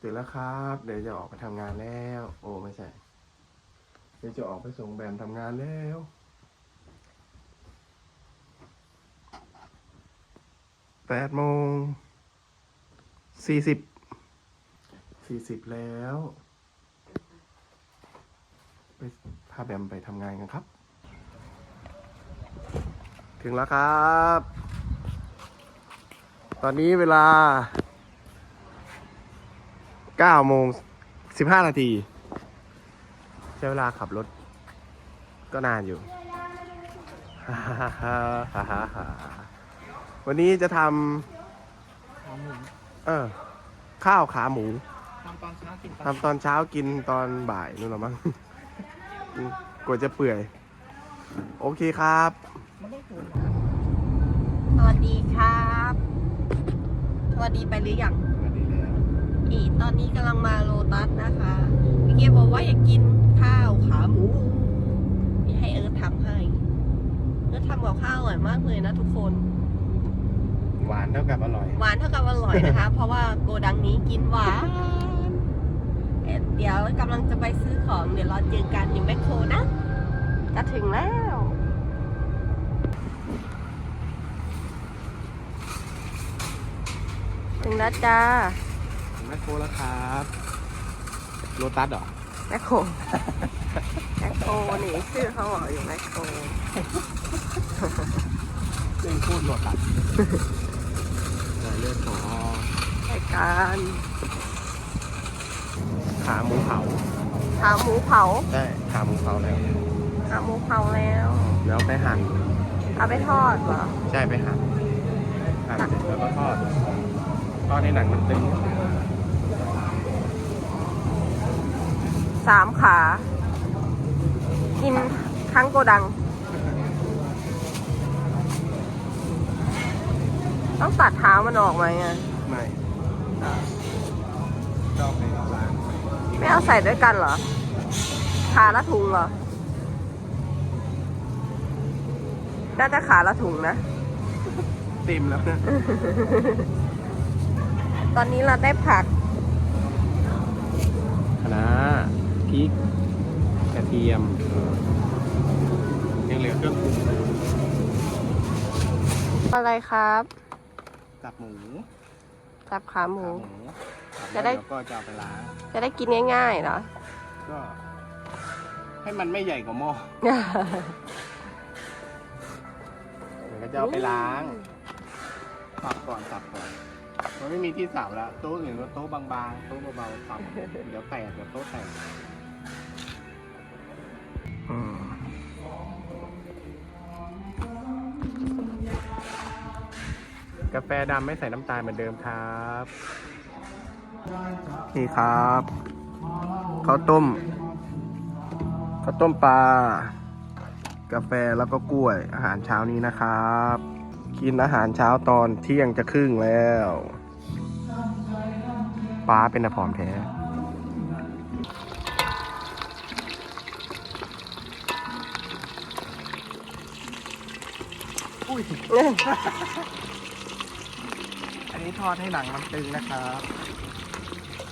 ตื่นแล้วครับ เดี๋ยวจะออกไปทำงานแล้ว โอ้ไม่ใช่ เดี๋ยวจะออกไปส่งแบมทำงานแล้ว แปดโมงสี่สิบ สี่สิบแล้ว ไปพาแบมไปทำงานกันครับ ถึงแล้วครับ ตอนนี้เวลา 9โมง15 นาที ใช้เวลาขับรถ ก็นานอยู่ วันนี้จะทขาหมูำเออ ข้าวขาหมูทำตอนเช้ากินตอนทำตอนเช้ากินตอนบ่ายนู่นหรอมั้งอืมกว่าจะเปื่อย โอเคครับ มันต้องถูก สวัสดีครับ สวัสดีไปหรือยังสวัสดีแล้ว อีตอนนี้กำลังมาโลตัสนะคะพี่เกียบอกว่าอยากกินข้าวขาหมูนี่ให้เอิร์ธทำให้ เอิร์ธทำกับข้าวอร่อยมากเลยนะทุกคน หวานเท่ากับอร่อย หวานเท่ากับอร่อยนะคะ เพราะว่าโกดังนี้กินหวานเอ๊ะเดี๋ยวกำลังจะไปซื้อของเดี๋ยวเราเจอกันอยู่แมคโครนะจะถึงแล้วถึงแล้วจ้า แมคโครแล้วครับโลตัสเหรอแมคโครแมคโครนี่ชื่อเขาบอกอยู่แมคโครเล่นพูดโลตัสรายเลือดของรายการขาหมูเผาขาหมูเผาใช่ขาหมูเผาแล้วขาหมูเผาแล้ว แล้วไปหั่นเอาไปทอดเหรอ ใช่ไปหั่นหั่นเสร็จแล้วก็ทอดทอดให้หนังมันตึง สามขา กินทั้งโกดัง ต้องตัดเท้ามันออกไหมอะ ไม่ชอบในร้านไม่เอาใส่ด้วยกันเหรอขาละถุงเหรอ น่าจะขาละถุงนะ เต็มแล้วนะ ตอนนี้เราได้ผัก คะน้า พริก กระเทียมยังเหลือเครื่องปรุงอะไรครับกับหมูสับขาหมู ขาหมูจะได้แล้วก็จะเอาไปล้างจะได้กินง่ายๆเหรอ ก็ ให้มันไม่ใหญ่กว่าหม้อเดี๋ยวก็จะเอาไปล้างสับก่อนสับก่อน มันไม่มีที่สับแล้วโต๊ะอื่นก็โต๊ะบางๆโต๊ะเบาๆสับเดี๋ยวแตกเดี๋ยวโต๊ะแตกกาแฟดำไม่ใส่น้ำตาลเหมือนเดิมครับ นี่ครับข้าวต้มข้าวต้มปลากาแฟแล้วก็กล้วยอาหารเช้านี้นะครับ กินอาหารเช้าตอนเที่ยงจะครึ่งแล้วป้าเป็นนผอมแท้อุ้ยอันนี้ทอดให้หนังมันตึงนะครับ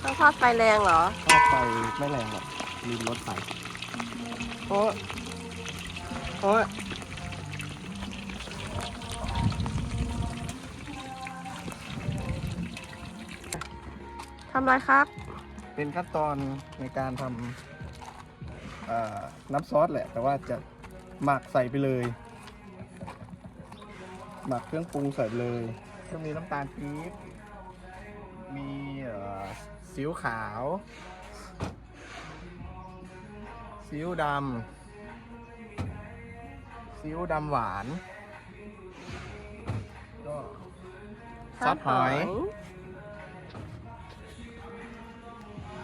ต้องทอดไฟแรงเหรอ ทอดไฟไม่แรงหรอกลืมลดไฟโอ้โอ้ ยทำไรครับ เป็นขั้นตอนในการทำเอ่อน้ำซอสแหละ แต่ว่าจะหมักใส่ไปเลย หมักเครื่องปรุงใส่ไปเลยก็มีน้ำตาลปี๊บมีเอ่อซีอิ๊วขาวซีอิ๊วดำซีอิ๊วดำหวานก็ซอสหอย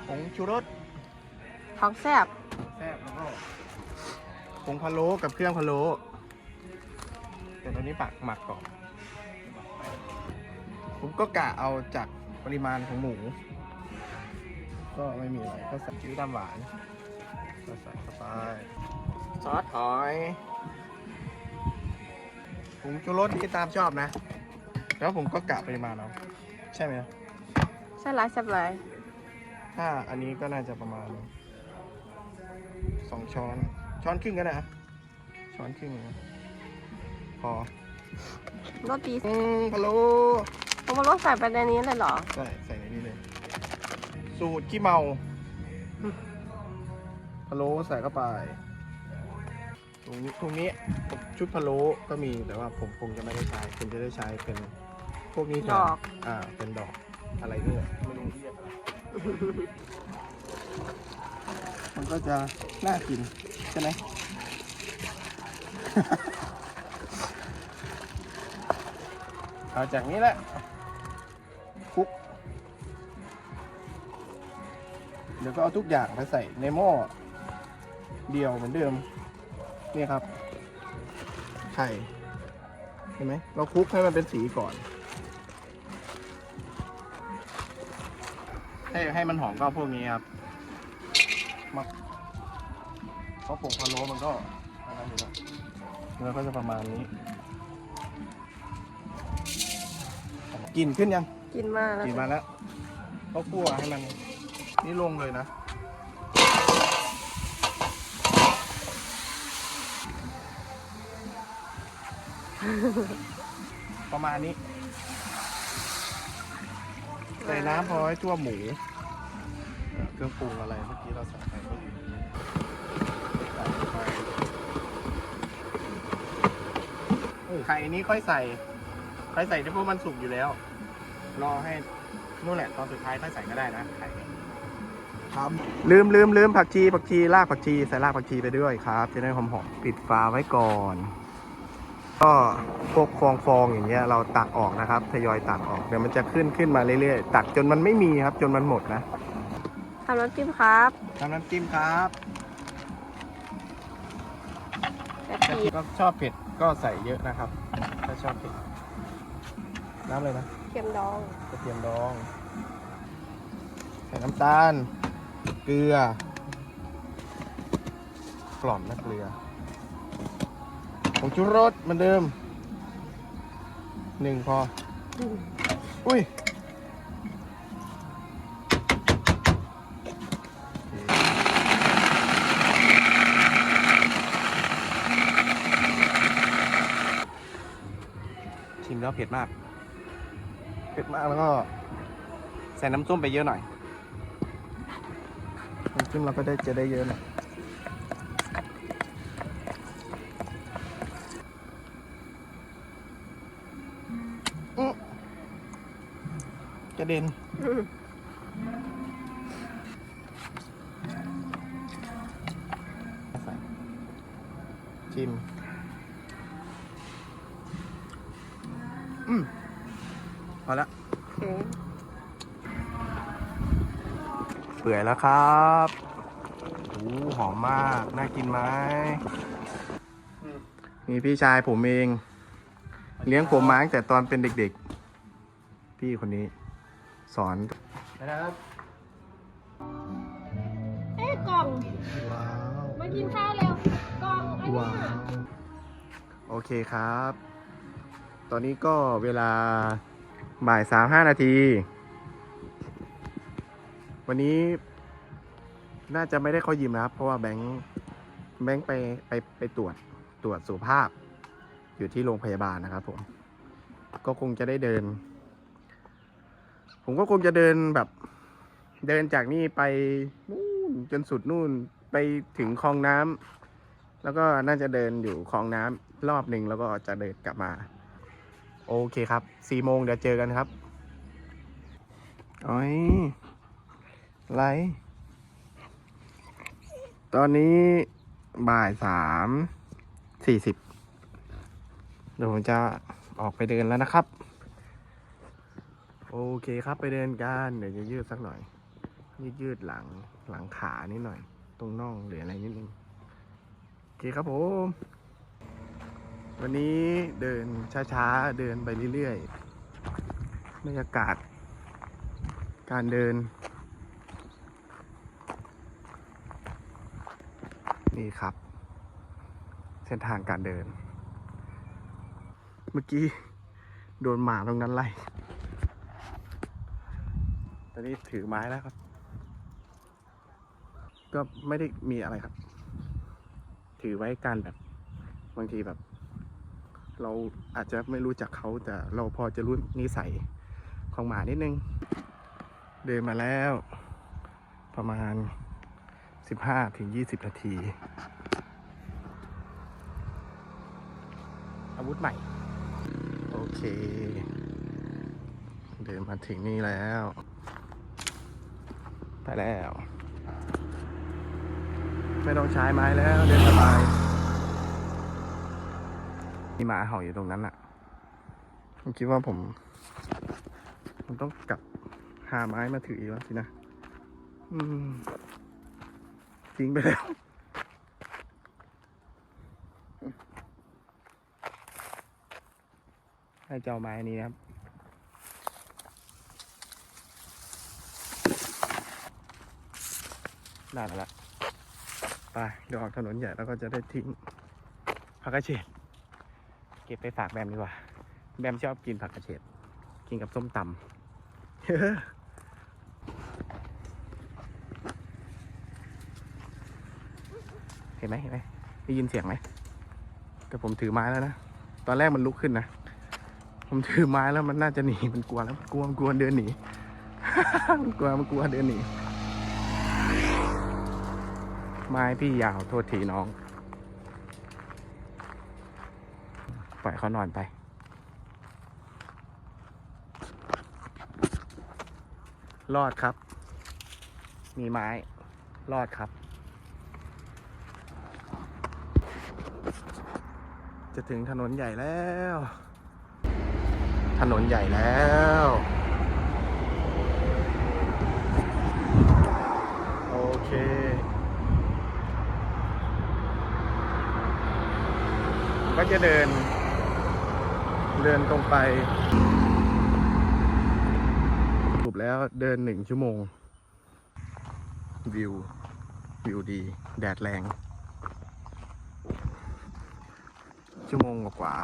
ผงชูรสของแซ่บแซ่บแล้วก็ผงพะโล้กับเครื่องพะโล้แต่ตอนนี้ปักหมักก่อน ผมก็กะเอาจากปริมาณของหมู ก็ไม่มีอะไรก็ใส่ชีสดำหวานก็ใส่เข้าไปซอสหอยผงชูรสที่ตามชอบนะ แล้วผมก็กะปริมาณเอาใช่ไหมใช่ไรแซ่บไร ถ้าอันนี้ก็น่าจะประมาณสองช้อน ช้อนครึ่งก็ได้อะช้อนครึ่งนะพอรสดีอืมพะโล้เพราะว่ารสใส่ไปในนี้เลยเหรอ ใส่ใส่ในนี้เลย สูตรขี้เมาอืมพะโล้ใส่เข้าไปตรงนี้ตรงนี้ชุดพะโล้ก็มีแต่ว่าผมคงจะไม่ได้ใช้ผมจะได้ใช้เป็นพวกนี้แทนดอก อ่า เป็นดอกอะไรเนี่ยไม่รู้เรียกอะไร มันก็จะน่ากินใช่ไหม เอาจากนี้แหละคลุก เดี๋ยวก็เอาทุกอย่างไปใส่ในหม้อเดียวเหมือนเดิม นี่ครับ ไข่ เห็นไหม เราคลุกให้มันเป็นสีก่อน ให้ให้มันหอมก็พวกนี้ครับมาเพราะผงพะโล้มันก็อะไรอยู่แล้วเนื้อก็จะประมาณนี้กลินขึ้นยังกินมากแล้วกลินมาแล้วก็คั่วให้มันนี่ลงเลยนะประมาณนี้ ใส่น้ำพอให้ทั่วหมู เครื่องปรุงอะไรเมื่อกี้เราใส่ไปก็อยู่ใส่ไปเออไข่นี้ค่อยใส่ค่อยใส่ที่พวกมันสุกอยู่แล้ว รอให้นู่นแหละตอนสุดท้ายค่อยใส่ก็ได้นะไข่ครับลืมลืมลืมผักชีผักชีรากผักชีใส่รากผักชีไปด้วยครับ จะได้หอมหอมๆปิดฝาไว้ก่อน ก็พวกฟองฟองๆอย่างเงี้ยเราตักออกนะครับทยอยตักออกเดี๋ยวมันจะขึ้นขึ้นมาเรื่อยๆตักจนมันไม่มีครับ จนมันหมดนะทำน้ำจิ้มครับทำน้ำจิ้มครับกระถ้าเทียมก็ชอบเผ็ดก็ใส่เยอะนะครับ ถ้าชอบเผ็ดน้ำเลยนะเทียมดองกระเทียมดอง ใส่น้ำตาล เกลือกล่อมนะเกลือผ งชูรสเหมือนเดิมหนึ่งพอ อุ้ยโอเคชิมแล้วเผ็ดมาก เผ็ดมากแล้วก็ใส่น้ำส้มไปเยอะหน่อยน้ำจิ้มเราก็ได้จะได้เยอะหน่อย กระเด็นอืมใส่ชิม อืมพอละโอเคเปื่อยแล้วครับโอ้หอมมาก น่ากินไหม นี่พี่ชายผมเอง เลี้ยงผมมาตั้งแต่ตอนเป็นเด็กๆ พี่คนนี้ สอนนะครับเอ้ยกล่องว้าวมากินข้าวเร็วกล่องอันว้าเนี้ยวโอเคครับ ตอนนี้ก็เวลาบ่ายสามห้านาที วันนี้น่าจะไม่ได้เข้ายิมนะครับ เพราะว่าแบงค์แบงค์ไปไปไปตรวจตรวจสุขภาพ อยู่ที่โรงพยาบาลนะครับผมก็คงจะได้เดิน ผมก็คงจะเดินแบบ เดินจากนี่ไปนู่นจนสุดนู่นไปถึงคลองน้ำแล้วก็น่าจะเดินอยู่คลองน้ำรอบหนึ่งแล้วก็จะเดินกลับมา โอเคครับสี่โมงเดี๋ยวเจอกันครับอ้ยไรตอนนี้บ่ายสามสี่สิบ เดี๋ยวผมจะออกไปเดินแล้วนะครับ โอเคครับไปเดินกันเดี๋ยวจะยืดสักหน่อย ยืดยืดหลังหลังขานิดหน่อย ตรงน่องหรืออะไรนิดนึงโอเคครับผม วันนี้เดินช้าๆ เดินไปเรื่อยๆบรรยากาศ การเดิน นี่ครับ เส้นทางการเดิน เมื่อกี้ โดนหมาตรงนั้นไล่ ตอนนี้ถือไม้แล้วครับ ก็ไม่ได้มีอะไรครับ ถือไว้การแบบ บางทีแบบ เราอาจจะไม่รู้จักเขาแต่เราพอจะรู้นิสัยของหมานิดนึง เดินมาแล้ว ประมาณ 15ถึง20 นาที อาวุธใหม่ เค เดินมาถึงนี่แล้ว ไปแล้ว ไม่ต้องใช้ไม้แล้ว เดินสบายมีหมาเห่าอยู่ตรงนั้นอะผมคิดว่าผม ผมต้องกลับหาไม้มาถืออีกแล้วสินะ อืมทิ้งไปแล้ว ให้เจ้าไม้นี้ครับ ได้แล้วละไปเดี๋ยวออกถนนใหญ่แล้วก็จะได้ทิ้งผักกระเฉดเก็บไปฝากแบมดีกว่า แบมชอบกินผักกระเฉดกินกับส้มตำเห็นไหมเห็นไหมได้ยินเสียงไหมแต่ผมถือไม้แล้วนะ ตอนแรกมันลุกขึ้นนะ ผมถือไม้แล้วมันน่าจะหนีมันกลัวแล้วกลัวมันกลัวเดินหนี มันกลัวมันกลัวเดินหนี ไม้พี่ยาวโทษทีน้อง ปล่อยเขานอนไป รอดครับ มีไม้ รอดครับ จะถึงถนนใหญ่แล้ว ถนนใหญ่แล้ว โอเค ก็จะเดิน เดินตรงไปสรุปแล้วเดินหนึ่งชั่วโมง วิว วิวดี แดดแรง ชั่วโมงกว่า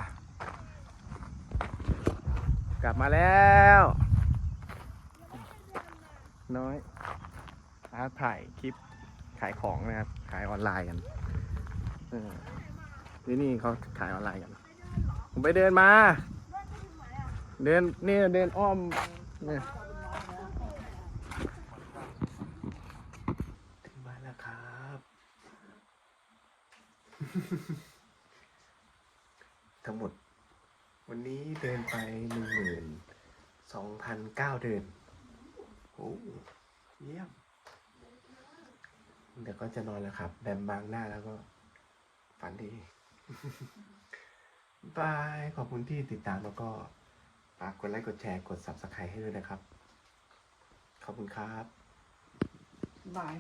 กลับมาแล้ว น้อยอาถ่ายคลิปขายของนะครับ ขายออนไลน์กันนี่นี่เขาขายออนไลน์กัน ผมไปเดินมา เดินเนี่ยเดินอ้อมเนี่ยถึงบ้านแล้วครับ ทั้งหมด วันนี้ เดินไปหนึ่งหมื่นสองพันเก้าเดินโอ้เยี่ยม เดี๋ยวก็จะนอนแล้วครับ แบมบางหน้าแล้วก็ฝันดีบาย ขอบคุณที่ติดตามแล้วก็ฝากกดไลค์ กดแชร์ กด subscribe ให้ด้วยนะครับ ขอบคุณครับ บาย